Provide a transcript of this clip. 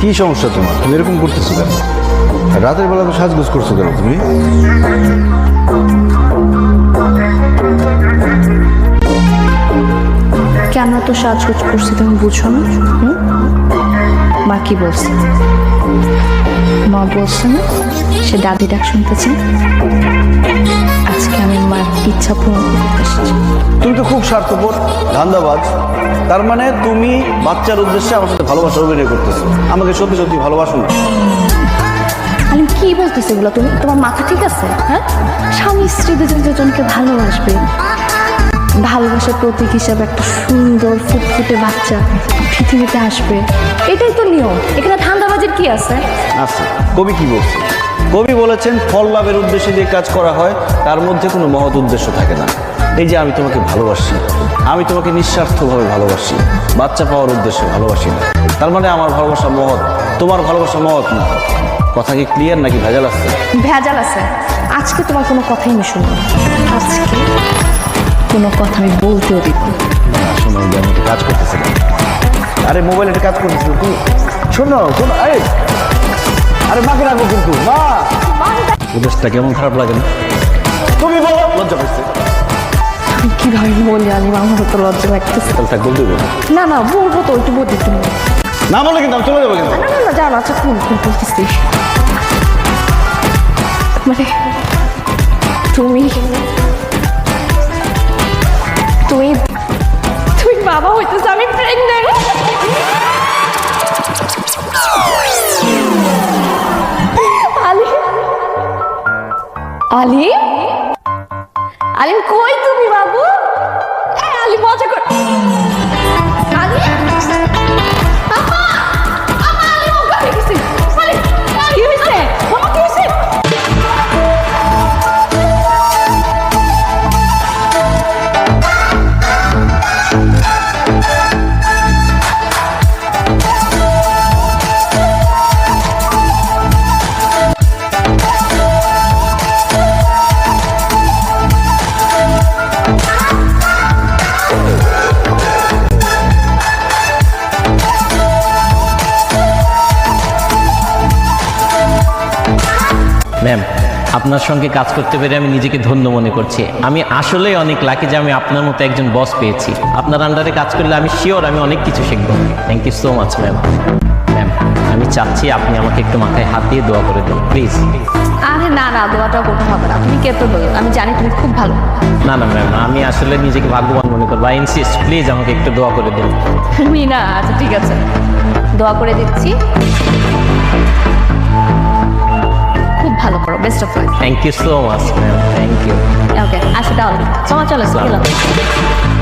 কি সমস্যা তোমার? তুমি এরকম করতেছো কেন? রাতের বেলা তো সাজগোজ করছ কেন তুমি? কেন তো সাজগোজ করছি তুমি বুঝো না? মা কি বলছে? মা বলছে না সে দাদি ডাক শুনতেছে। আজকে আমি মার ইচ্ছা পূরণ করতে এসেছি। তুমি তো খুব স্বার্থপর ধান্দাবাজ। তার মানে তুমি বাচ্চার উদ্দেশ্যে আমার সাথে ভালোবাসা অভিনয় করতেছো। আমাকে সত্যি সত্যি ভালোবাসো না। আমি কি বলতেছি এগুলো? তুমি তোমার মাথা ঠিক আছে? হ্যাঁ? স্বামী স্ত্রী দুজন দুজনকে ভালোবাসবে। ভালোবাসার প্রতীক হিসাবে একটা সুন্দর ফুটফুটে বাচ্চা পৃথিবীতে আসবে। এটাই তো নিয়ম। এখানে ধান্দাবাজির কি আছে? আচ্ছা কবি কি বলছে কবি বলেছেন ফল লাভের উদ্দেশ্যে যে কাজ করা হয় তার মধ্যে কোনো মহৎ উদ্দেশ্য থাকে না। এই যে আমি তোমাকে ভালোবাসি আমি তোমাকে নিঃস্বার্থভাবে ভালোবাসি বাচ্চা পাওয়ার উদ্দেশ্যে ভালোবাসি না। তার মানে আমার ভালোবাসা মহৎ তোমার ভালোবাসা মহৎ না। কথা কি ক্লিয়ার নাকি ভেজাল আছে? ভেজাল আছে। আজকে তোমার কোনো কথাই আমি শুনব আজকে কোনো কথা আমি বলতেও দিব। শোনো আমি কাজ করতেছিলাম আরে মোবাইলে একটা কাজ করতেছিল তুমি শোনো শোনো আরে আরে মাকে রাখব কিন্তু মা। উপদেশটা কেমন খারাপ লাগে না? তুমি বলো লজ্জা পাইছে। আমি কীভাবে বলি আমি আমার তো লজ্জা লাগতেছে। তাহলে থাক বলতে। না না বলব তো একটু বলতে তুমি। না বলে কিন্তু আমি চলে যাব কিন্তু। না না আচ্ছা কোন বলতেছি? মানে তুমি তুমি বাবা হইতেছে আমি প্রেগনেন্ট আলি। আলি? আলিম কই তুমি বাবু? আলি মজা কর ম্যাম আপনার সঙ্গে কাজ করতে পেরে আমি নিজেকে ধন্য মনে করছি। আমি আসলেই অনেক লাকি যে আমি আপনার মতো একজন বস পেয়েছি। আপনার আন্ডারে কাজ করলে আমি শিওর আমি অনেক কিছু শিখব। Thank you so much ma'am ma'am আমি চাচ্ছি আপনি আমাকে একটু মাথায় হাত দিয়ে দোয়া করে দিন প্লিজ আরে না না দোয়াটাও করতে হবে না। তুমি কে আমি জানি তুমি খুব ভালো। না না ম্যাম আমি আসলে নিজেকে ভাগ্যবান মনে করব। আই ইনসিস্ট প্লিজ আমাকে একটু দোয়া করে দিন। না আচ্ছা ঠিক আছে। দোয়া করে দিচ্ছি। Thank you so much, man. Thank you. Okay, I should all. So much, I'll